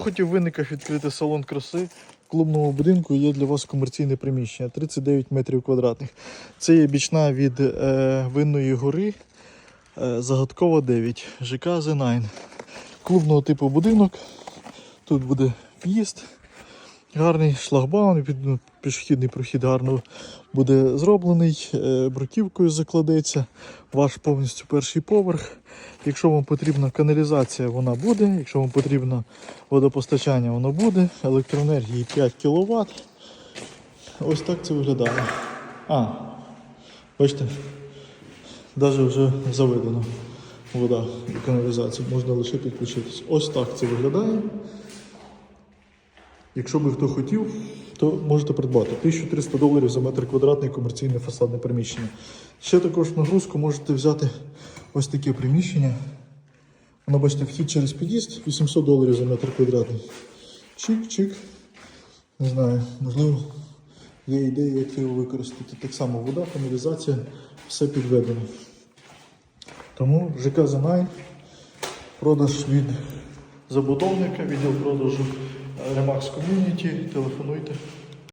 Хотів виниках відкрити салон краси. В клубному будинку є для вас комерційне приміщення 39 метрів квадратних. Це є бічна від е, Винної гори, е, загадкова 9, ЖК The9. Клубного типу будинок. Тут буде в'їзд. Гарний шлагбаум, ну, пішохідний прохід гарно буде зроблений, е, бруківкою закладеться. Ваш повністю перший поверх. Якщо вам потрібна каналізація, вона буде. Якщо вам потрібно водопостачання, воно буде. Електроенергії 5 кВт. Ось так це виглядає. А, бачите, навіть вже заведено вода і каналізація. Можна лише підключитись. Ось так це виглядає. Якщо би хто хотів, то можете придбати 1300 доларів за метр квадратний комерційне фасадне приміщення. Ще також нагрузку можете взяти ось таке приміщення. Воно бачите, вхід через під'їзд 800 доларів за метр квадратний. Чик-чик. Не знаю, можливо, є ідея, як його використати. Так само вода, каналізація, все підведено. Тому ЖК Занай, продаж від забудовника, відділ продажу Remax Community, телефонуйте.